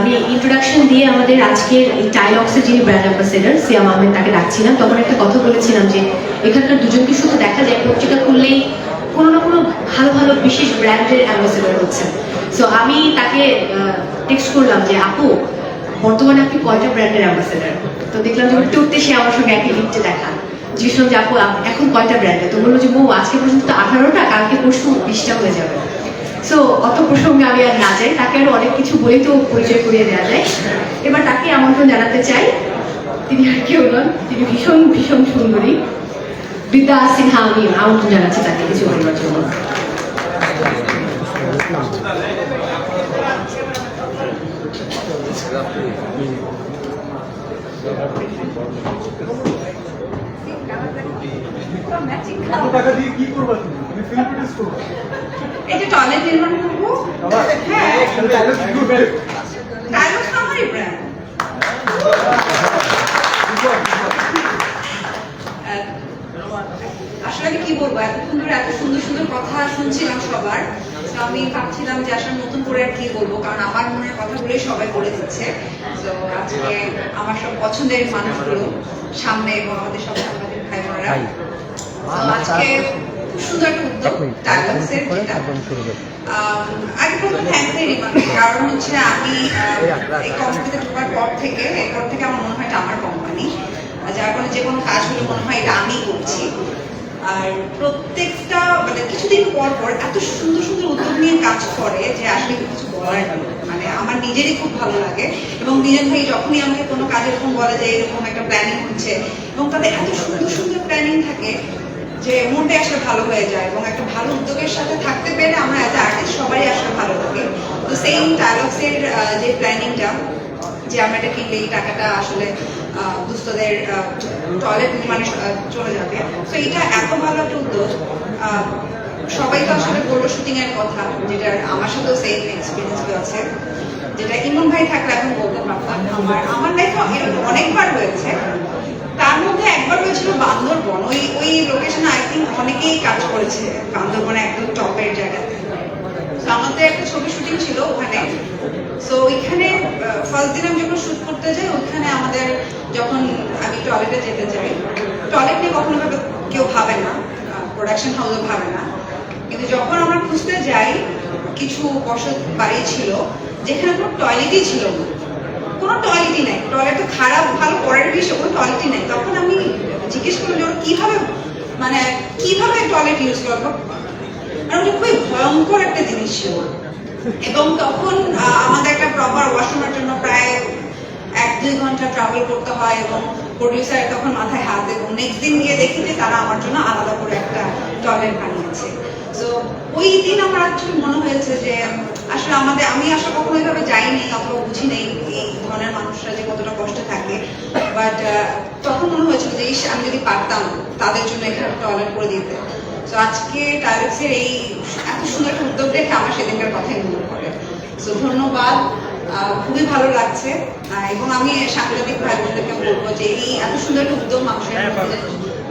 আমি ইন্ট্রোডাকশন দিয়ে আমাদের আজকের এই টাইলক্সের যিনি ব্র্যান্ড অ্যাম্বাসেডার সিয়াম আহমেদ তাকে ডাকছিলাম। তখন একটা কথা বলেছিলাম যে, এখানকার দুজনকে শুধু দেখা যায় পত্রিকা খুললেই কোনো না কোনো ভালো ভালো বিশেষ ব্র্যান্ডের অ্যাম্বাসেডার হচ্ছে। সো আমি তাকে টেক্সট করলাম যে, আপু, বর্তমানে আপনি কয়টা ব্র্যান্ডের অ্যাম্বাসেডার তো দেখলাম যে উঠতে সে আমার সঙ্গে একই লিখতে দেখা। জিজ্ঞেস যে, আপ- এখন কয়টা ব্র্যান্ডে তো বলল যে বউ আজকে পর্যন্ত আঠারোটা, কালকে পরশু বিশটা হয়ে যাবে। সো অত প্রসঙ্গে আমি আর না যাই, তাকে আরও অনেক কিছু বলে তো পরিচয় করিয়ে দেওয়া যায়। এবার তাকে আমন্ত্রণ জানাতে চাই, তিনি আর কেউ নন, তিনি ভীষণ ভীষণ সুন্দরী। বিদ্যা সিনহা, আমি আমন্ত্রণ জানাচ্ছি তাকে কিছু বলবার জন্য। টাকা দিয়ে কি করবা তুমি? ফিল্ম করবে? এই যে টয়লেট নির্মাণ করব হ্যাঁ। তাহলে কি করবে ডায়লগ আমারই ব্র্যান্ড আসলে কি বলব এতক্ষণ ধরে এত সুন্দর সুন্দর কথা শুনছিলাম সবার। তো আমি ভাবছিলাম যে আসলে নতুন করে আর কি বলব কারণ আমার মনের কথাগুলোই সবাই বলে দিচ্ছে। তো আজকে আমার সব পছন্দের মানুষগুলো সামনে এবং আমাদের সব সাংবাদিক ভাই বোনেরা আজকে সুন্দর একটা উদ্যোগ ডায়ালগসের যেটা আগে প্রথমে কারণ হচ্ছে আমি এই কোম্পানিতে ঢোকার পর থেকে এরপর থেকে আমার মনে হয় এটা আমার কোম্পানি যার কারণে যে কোনো কাজ হলে মনে হয় এটা আমি করছি। আর প্রত্যেকটা মানে কিছুদিন পর পর এত সুন্দর সুন্দর উদ্যোগ নিয়ে কাজ করে যে আসলে কিছু বলার মানে আমার নিজেরই খুব ভালো লাগে। এবং নিজের ভাই যখনই আমাকে কোনো কাজ এরকম বলে যে এরকম একটা প্ল্যানিং হচ্ছে এবং তাদের এত সুন্দর যে মনটা আসলে ভালো হয়ে যায় এবং একটা ভালো উদ্যোগের সাথে থাকতে পেরে আমরা এজ আর্টিস্ট সবাই আসলে ভালো লাগে। তো সেই ডায়লগসের যে প্ল্যানিংটা যে আমরা এটা কিনলে এই টাকাটা আসলে দুস্থদের টয়লেট নির্মাণে চলে যাবে। তো এটা এত ভালো একটা উদ্যোগ সবাই তো আসলে বলল শুটিং এর কথা, যেটা আমার সাথেও সেম এক্সপিরিয়েন্স আছে যেটা ইমন ভাই থাকলে এখন বলতে পারতাম, আমার আমার লাইফে এরকম অনেকবার হয়েছে। তার মধ্যে একবার হয়েছিল বান্দরবন, ওই ওই লোকেশনে অনেকেই কাজ করেছে বান্দরবনে একদম টপের জায়গাতে তো আমাদের একটা ছবি শুটিং ছিল ওখানে। সো ওইখানে ফার্স্ট দিন আমি যখন শুট করতে যাই, ওইখানে আমাদের যখন আমি টয়লেটে যেতে যাই টয়লেট নিয়ে কখনো ভাবে কেউ ভাবে না প্রোডাকশন হাউসও ভাবে না। কিন্তু যখন আমরা খুঁজতে যাই, কিছু বসত বাড়ি ছিল, যেখানে কোনো টয়লেটই ছিল না। কোনো টয়লেটই নাই। টয়লেট তো খারাপ, ভালো পরের বিষয়, কোনো টয়লেটই নাই। তখন আমি জিজ্ঞেস করলাম যে ওরা কীভাবে মানে কীভাবে টয়লেট ইউজ করব মানে ওটা খুবই ভয়ঙ্কর একটা জিনিস ছিল। এবং তখন আমাদের একটা প্রপার ওয়াশরুমের জন্য প্রায় এক দুই ঘণ্টা ট্রাভেল করতে হয় এবং প্রডিউসার তখন মাথায় হাত এবং নেক্সট দিন গিয়ে দেখি যে তারা আমার জন্য আলাদা করে একটা টয়লেট বানিয়েছে। তো ওই দিন আমার অ্যাকচুয়ালি মনে হয়েছে যে, আসলে আমাদের, আমি আসলে কখনো এইভাবে যাইনি অথবা বুঝি নেই এই ধরনের মানুষরা যে কতটা কষ্টে থাকে বাট তখন মনে হয়েছিল যে ইস, আমি যদি পারতাম তাদের জন্য এখানে টয়লেট করে দিতে। তো আজকে টাইলক্সের এই এত সুন্দর একটা উদ্যোগ দেখে আমার সেদিনকার কথাই মনে পড়ে। তো ধন্যবাদ খুবই ভালো লাগছে। এবং আমি সাংবাদিক ভাই বোনদেরকে বলব যে এই এত সুন্দর একটা উদ্যোগ মানুষের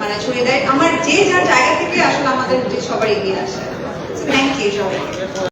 মানে ছড়িয়ে দেয়। আমার যে যার জায়গা থেকে আসলে আমাদের সবার এগিয়ে আসে। থ্যাংক ইউ সবাই